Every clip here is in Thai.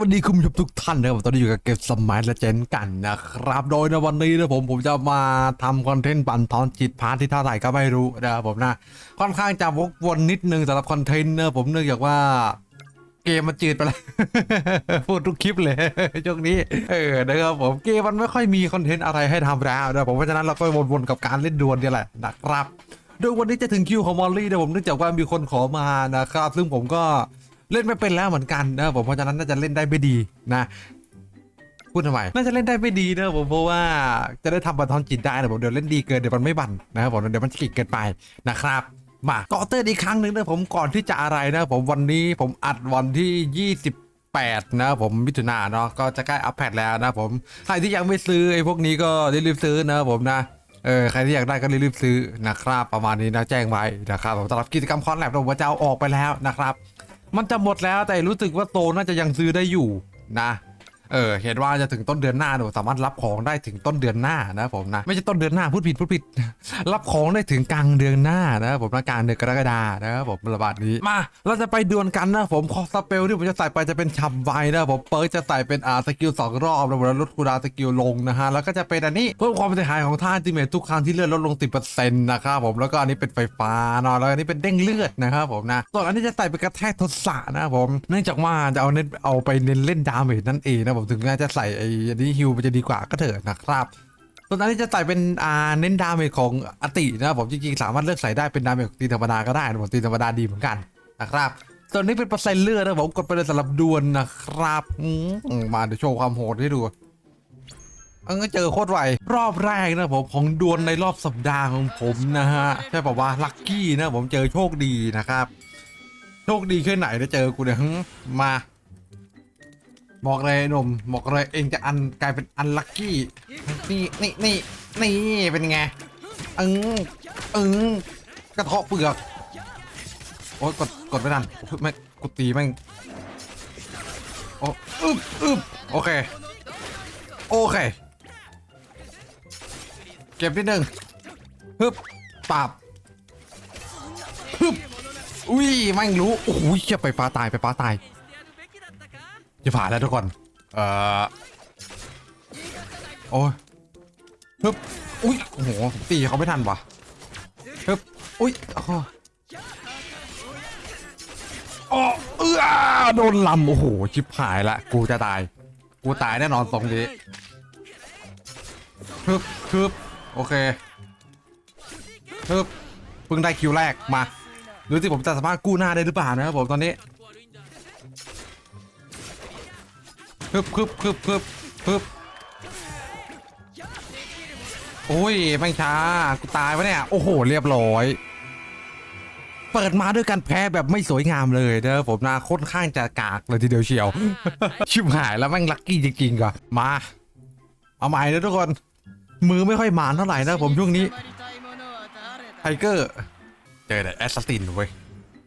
วัสดีคุณผู้ชมทุกท่านนะครับตอนนี้อยู่กับเกมสมัยและเจนกันนะครับ โดยในวันนี้นะผมผมจะมาทำคอนเทนต์บันทอนจิตพาร์ทที่เท่าไหร่ก็ไม่รู้นะครับผมนะ ค่อนข้างจะวกวนนิดนึงสำหรับคอนเทนต์นะผมเนื่องจากว่าเกมมันจืดไปแล้วพูดทุกคลิปเลยช่วงนี้เออนะครับผมเกมมันไม่ค่อยมีคอนเทนต์อะไรให้ทำแล้วนะผมเพราะฉะนั้นเราก็วนๆกับการเล่นดวลนี่แหละนะครับ โดยวันนี้จะถึงคิวของมอลลี่นะผมเนื่องจากว่ามีคนขอมานะครับซึ่งผมก็ เล่นไม่เป็นแล้วเหมือนกันนะผมเพราะฉะนั้นน่าจะเล่นได้ไม่ดีนะพูดทำไมน่าจะเล่นได้ไม่ดีนะผมเพราะว่าจะได้ทำบันทอนจิตได้นะผมเดี๋ยวเล่นดีเกินเดี๋ยวมันไม่บันนะครับผมเดี๋ยวมันฉีกเกินไปนะครับมาก็เตือนอีกครั้งหนึ่งนะผมก่อนที่จะอะไรนะผมวันนี้ผมอัดวันที่ 28 นะผมมิถุนาเนาะก็จะใกล้อัปเดตแล้วนะผมใครที่ยังไม่ซื้อไอ้พวกนี้ก็รีบซื้อนะผมนะเออใครที่อยากได้ก็รีบซื้อนะครับประมาณนี้นะแจ้งไว้นะครับผมสำหรับกิจกรรมคอนแลบผมว่าจะเอาออกไปแล้วนะครับ มันจะหมดแล้วแต่รู้สึกว่าโตน่าจะยังซื้อได้อยู่นะ เออเห็นว่าจะถึงต้นเดือนหน้าหนูสามารถรับของได้ถึงต้นเดือนหน้านะผมนะไม่ใช่ต้นเดือนหน้าพูดผิดพูดผิด รับของได้ถึงกลางเดือนหน้านะผมนะกลางเดือนกรกฎานะครับผมระบาดนี้มา เราจะไปดวลกันนะผมคอสเปลที่ผมจะใส่ไปจะเป็นชับไวนะผมเปิร์จะใส่เป็นอาสกิลสองรอบแล้วลดคูดาสกิลลงนะฮะแล้วก็จะเป็นอันนี้เพิ่มความเสียหายของท่าจิเมททุกครั้งที่เลือดลดลง10%นะครับผมแล้วก็อันนี้เป็นไฟฟ้าเนาะแล้วอันนี้เป็นเด้งเลือดนะครับผมนะส่วนอันนี้จะใส่เป็นกระแทกทศนะครับผมเนื่องจากว่าจะเอาเน้นเอาไปเน้นเล่นดาเมจนั่นเองนะผมถึงแม้จะใส่ไอ้นี้ฮิวมันจะดีกว่าก็เถอะนะครับส่วนอันนี้จะใส่เป็นอ่าเน้นดาเมจของอตินะครับผมจริงๆสามารถเลือกใส่ได้เป็นดาเมจตีธรรมดาก็ได้นะผมตีธรรมดาดีเหมือนกันนะครับส่วนนี้เป็นเปอร์เซ็นต์เลือดนะผมกดไปเลยสำหรับดวลนะครับมาเดี๋ยวโชว์ความโหดให้ดูอันก็เจอโคตรไวรอบแรกนะผมของดวลในรอบสัปดาห์ของผมนะฮะใช่ป่าวว่าลัคกี้นะผมเจอโชคดีนะครับ โชคดีแค่ไหนได้เจอกูเนี่ยมา บอกเลยหนุ่มบอกเลยเองจะอันกลายเป็นอันลัคกี้นี่นี่นี่นี่เป็นไงอึ้งอึงกระเทาะเปลือกโอ๊ยกดกดไม่ทันไม่กูตีแม่งโอ้อึบอึบโอเคโอเคเก็บนิดนึงฮึบปราบฮึบอุ้ยแม่งรู้โอ้โหเชี่ยไปฟ้าตายไปฟ้าตาย จะผ่านแล้วทุกคน เอ่อ โอ้ยฮึบอุ้ย โอ้โหผมตีเขาไม่ทันวะฮึบอุ้ยโอ้โหอ๋อเออโดนลำโอ้โห ชิบหายละ กูจะตาย กูตายแน่นอนตรงนี้ฮึบฮึบโอเคฮึบเพิ่งได้คิวแรกมาดูสิผมจะสามารถกู้หน้าได้หรือเปล่านะครับผมตอนนี้ พึบพึบพึบพึบพึบโอ้ยไม่ช้ากูตายวะเนี่ย โอ้โห เรียบร้อย เปิดมาด้วยการแพ้แบบไม่สวยงามเลยเด้อผมนะค่อนข้างจะกากเลยทีเดียวเชียว ชิบหายแล้วแม่งลัคกี้จริงๆก่ะมา เอาใหม่นะทุกคน มือไม่ค่อยหมานเท่าไหร่นะผมช่วงนี้ไทเกอร์เจอแต่แอสซัสซินเว้ย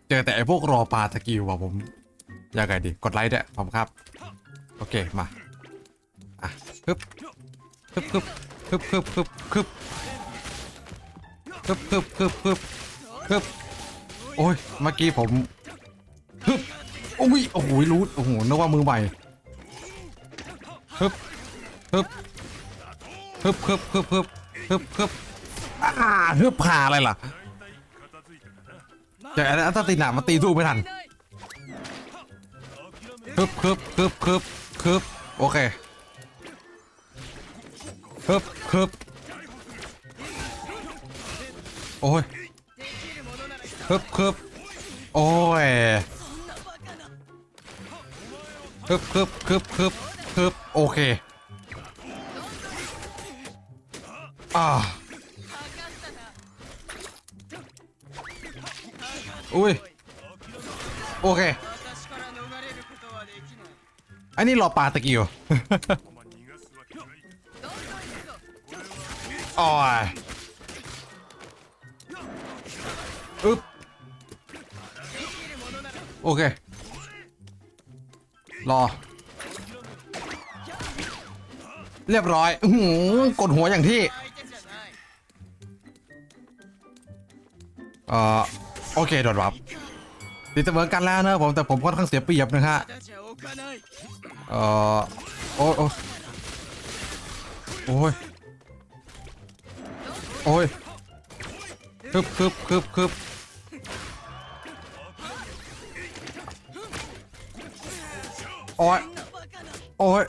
เจอแต่ไอ้พวกรอปลาสกิลว่ะผมยังไงดี กดไลค์ด้วยผมครับ โอเคมาอะฮึบฮึบฮึบฮึบฮึบฮึบฮึบฮึบฮึบฮึบฮึบฮึบโอ้ยเมื่อกี้ผมฮึบโอ้ยโอ้โหรู้โอ้โหนึกว่ามือใหม่ฮึบฮึบฮึบฮึบฮึบฮึบฮึบฮึบอ่าฮึบผ่าอะไรล่ะแต่อันนั้นถ้าตีหนามันตีสู้ไม่ทันคึบคึบคึบคึบ คึบโอเคคึบคึบโอ้ยคึบคึบโอ้ยคึบคึบคึบคึบคึบโอเคอ่าอุ้ยโอเค อันนี้รอปลาตะกี้อยู่อ้ยอึ๊บโอเค รอ เรียบร้อยอื้อหือกดหัวอย่างที่ เอ่อ โอเค โดดวับ ตีเสมอกันแล้วนะผมแต่ผมค่อนข้างเสียเปรียบนะฮะเอ่อโอ้โอ้ยโอ้ยโอ้ยคึบคึบคึบคึบโอ้ยโอ้ย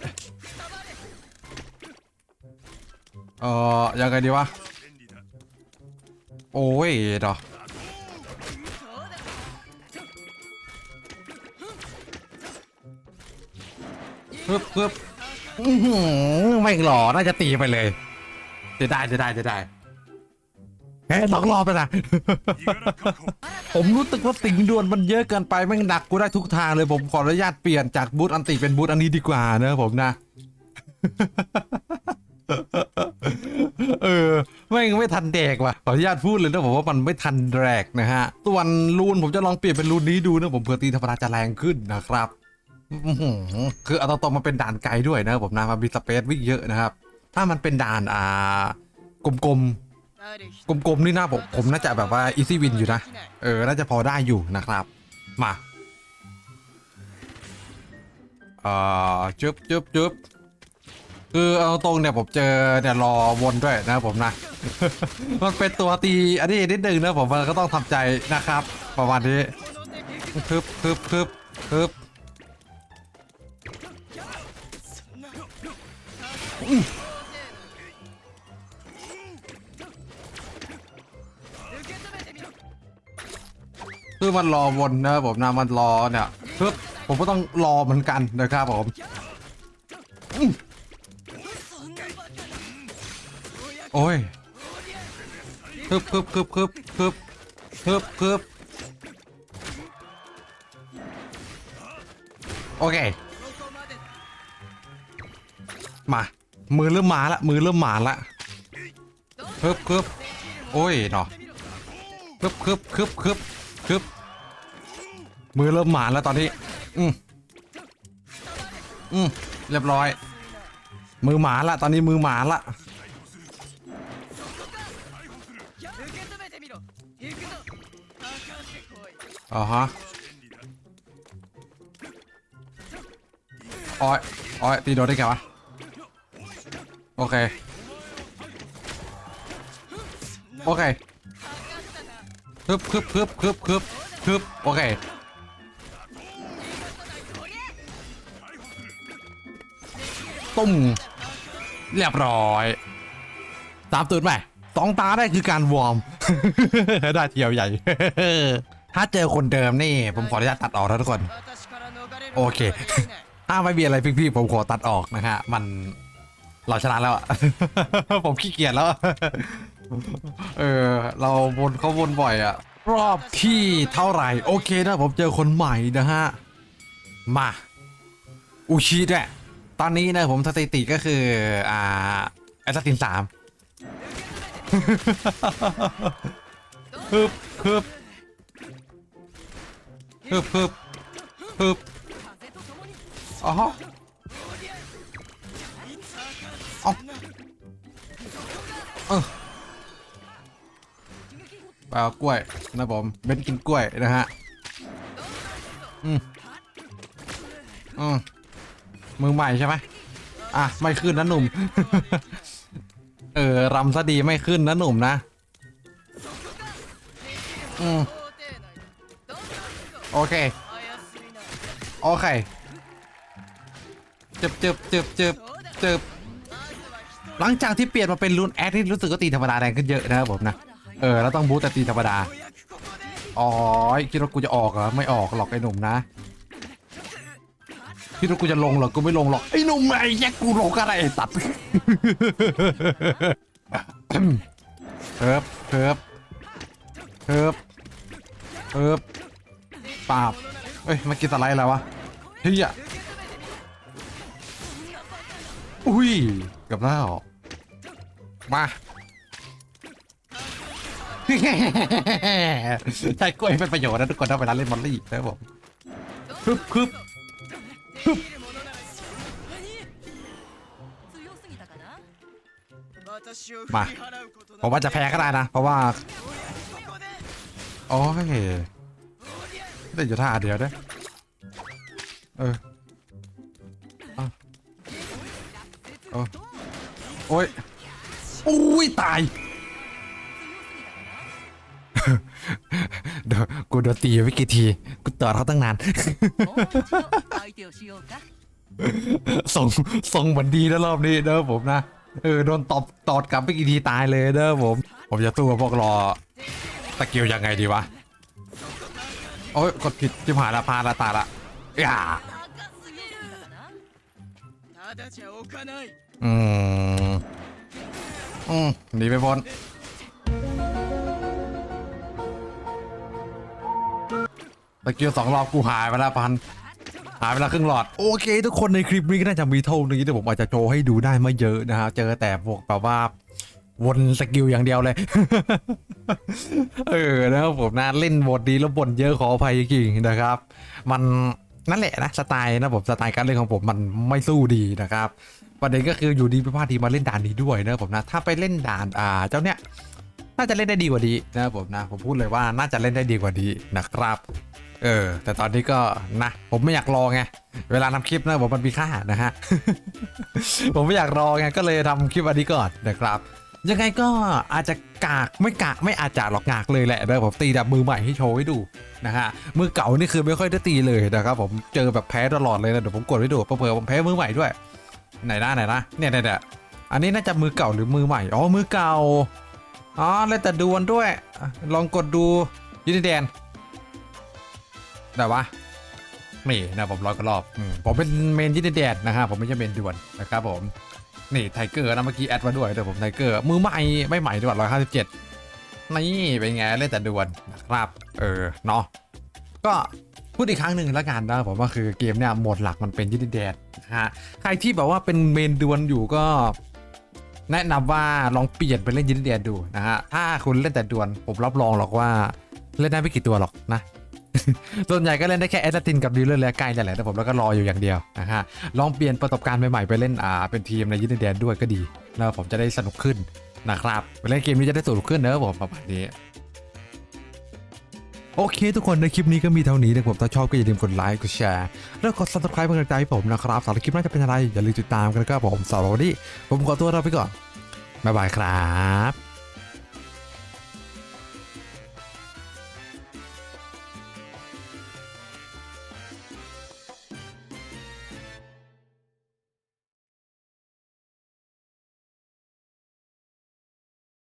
เอ่อยังไงดีวะ โอ้ยเดอ คึบคึบอื้อหือไม่หล่อน่าจะตีไปเลยจะได้จะได้จะได้แค่สองรอบไปนะ ผมรู้สึกว่าสิงดวนมันเยอะเกินไปแม่งดักกูได้ทุกทางเลยผมขออนุญาตเปลี่ยนจากบูธอันติเป็นบูธอันนี้ดีกว่านะผมนะ เออแม่งไม่ทันแดกว่ะขออนุญาตพูดเลยนะผมว่ามันไม่ทันแดกนะฮะส่วนรูนผมจะลองเปลี่ยนเป็นรูนนี้ดูนะผมเผื่อตีธรรมดาจะแรงขึ้นนะครับอื้อหือ คือเอาตรงๆมันเป็นด่านไกลด้วยนะผมนะมันมีสเปซวิ่งเยอะนะครับ ถ้ามันเป็นด่านอ่ากลมๆกลมๆนี่น่าผมผมน่าจะแบบว่าอีซี่วินอยู่นะ เออ น่าจะพอได้อยู่นะครับ มาเอ่อจึ๊บจึ๊บจึ๊บคือเอาตรงเนี่ยผมเจอเนี่ยรอวนด้วยนะผมนะ มันเป็นตัวตีอันนี้นิดนึงนะผมมันก็ต้องทำใจนะครับ ประมาณนี้คึบคึบคึบคึบ คือมันรอวนนะครับผมนะมันรอเนี่ยคึบผมก็ต้องรอเหมือนกันนะครับผมโอ้ยคึบคึบคึบคึบคึบคึบคึบโอเค มา มือเริ่มมาละมือเริ่มมาละคึบคึบโอ้ยเนาะคึบคึบคึบคึบคึบมือเริ่มหมาแล้วตอนนี้ อืมอืมเรียบร้อย มือหมาละตอนนี้มือหมาละอ่าฮะอ้อยอ้อยตีโดนได้แกวะ โอเค โอเคคึบคึบคึบคึบคึบคึบโอเคตุ้มเรียบร้อย ตามตื่นไปสองตาได้คือการวอร์ม ได้เที่ยวใหญ่ ถ้าเจอคนเดิมนี่ ผมขออนุญาตตัดออกนะทุกคน โอเค ถ้าไม่มีอะไรพี่ๆผมขอตัดออกนะฮะ มัน เราชนะแล้วอะ ผมขี้เกียจแล้วเออ เราวนเขาวนบ่อยอะรอบที่เท่าไหร่ โอเคนะผมเจอคนใหม่นะฮะ มาอุชิด้วยตอนนี้นะผมสถิติก็คือ อ่าแอซัสซินสามฮึบฮึบฮึบฮึบฮึบอ๋อ เอาเออปล่ากล้วยนะผมเบนกินกล้วยนะฮะ อืมอืมมือใหม่ใช่ไหมอะ ไม่ขึ้นนะหนุ่ม เออรำซะดีไม่ขึ้นนะหนุ่มนะ อืมโอเค โอเคจึบจึบจึบจึบจึบ หลังจากที่เปลี่ยนมาเป็นรุ่นแอดที่รู้สึกว่าตีธรรมดาแรงขึ้นเยอะนะครับผมนะ เออแล้วต้องบูตแต่ตีธรรมดาอ๋อคิดว่ากูจะออกเหรอไม่ออกหรอกไอ้หนุ่มนะคิดว่ากูจะลงเหรอกูไม่ลงหรอกไอ้หนุ่มไอ้แยกกูลงอะได้ตัดเฮิบเฮิบเฮิบเฮิบปาบเอ้ยมากินสไลด์แล้ววะเฮียอุ้ยกือบแล้ว มา ใช้กล้วยเป็นประโยชน์นะทุกคนถ้าเวลาเล่นมอลลี่นะผมคึบคึบคึบมาผมว่าจะแพ้ก็ได้นะ เพราะว่า โอ้ยได้อยู่ท่าเดียวด้วยเออโอ้ย อุ้ยตาย เดี๋ยวกูโดนตีวิกิที กูต่อเขาตั้งนาน ส่งส่งเหมือนดีนะรอบนี้เด้อผมนะ เออโดนตอบตอดกลับไม่กี่ทีตายเลยเด้อผม ผมจะตู้กับพวกรอตะเกียวยังไงดีวะ โอ้ยกดผิดจิมหายละพาละตาละอย่าอืม อืมหนีไปพ้นตะเกียวสองรอบกูหายไปละพัน หายไปแล้วครึ่งหลอด โอเค ทุกคนในคลิปนี้ก็น่าจะมีเท่านี้แต่ผมอาจจะโชว์ให้ดูได้ไม่เยอะนะฮะ เจอแต่พวกแบบว่าวนสกิลอย่างเดียวเลย เออนะครับผมนะเล่นบทดีแล้วบ่นเยอะขออภัยจริงๆนะครับ มันนั่นแหละนะสไตล์นะผมสไตล์การเล่นของผมมันไม่สู้ดีนะครับ ประเด็นก็คืออยู่ดีไปพลาดทีมาเล่นด่านนี้ด้วยนะผมนะถ้าไปเล่นด่านอ่าเจ้าเนี้ยน่าจะเล่นได้ดีกว่านี้นะผมนะผมพูดเลยว่าน่าจะเล่นได้ดีกว่านี้นะครับเออแต่ตอนนี้ก็นะผมไม่อยากรอไงเวลาทำคลิปนะผมมันมีค่านะฮะผมไม่อยากรอไงก็เลยทำคลิปอันนี้ก่อนนะครับ ยังไงก็อาจจะกากไม่กากไม่อาจจะหรอกกากเลยแหละเดี๋ยผมตีแบบมือใหม่ให้โชว์ให้ดูนะฮะมือเก่านี่คือไม่ค่อยได้ตีเลยนะครับผมเจอแบบแพ้ตลอดเลยนะเดี๋ยวผมกดให้ดูเผื่อผมแพ้มือใหม่ด้วย ไหนนะไหนนะเนี่ยเนี่ยเนี่ยอันนี้น่าจะมือเก่าหรือมือใหม่ อ๋อ มือเก่า อ๋อเล่นแต่ดวลด้วย ลองกดดูยูนิแดนแต่ว่านี่นะผมร้อยกว่ารอบอมผมเป็นเมนยินแดดนะฮะผมไม่ใช่เมนด่วนนะครับผม นี่ไทเกอร์นะเมื่อกี้แอดมาด้วยแต่ผมไทเกอร์มือใหม่ไม่ใหม่ด้วยร้อยห้าสิบเจ็ดนี่เป็นไงเล่นแต่ด่วนนะครับ เออเนาะก็พูดอีกครั้งหนึ่งแล้วกันนะผมว่าคือเกมเนี่ยโหมดหลักมันเป็นยินแดด นะฮะใครที่แบบว่าเป็นเมนดวนอยู่ก็ แนะนำว่าลองเปลี่ยนไปเล่นยินแดดดูนะฮะถ้าคุณเล่นแต่ดวนผมรับรองหรอกว่าเล่นได้ไม่กี่ตัวหรอกนะส่วนใหญ่ก็เล่นได้แค่แอสซัสซินกับดีลเลอร์และใกล้นั่แหละแต่ผมแล้วก็รออยู่อย่างเดียวนะฮะลองเปลี่ยนประสบการณ์ใหม่ๆไปเล่นอ่าเป็นทีมในยินแดนด้วยก็ดี แล้วผมจะได้สนุกขึ้นนะครับไปเล่นเกมนี้จะได้สนุกขึ้นเนอะผมประมาณนี้ โอเคทุกคนในคลิปนี้ก็มีเท่านี้นะผมถ้าชอบก็อย่าลืมกดไลค์กดแชร์แล้วกด subscribe เป็นกำลังใจให้ผมนะครับสำหรับคลิปหน้าจะเป็นอะไรอย่าลืมติดตามกันนะครับผมสำหรับวันนี้ผมขอตัวลาไปก่อนบ๊ายบายครับ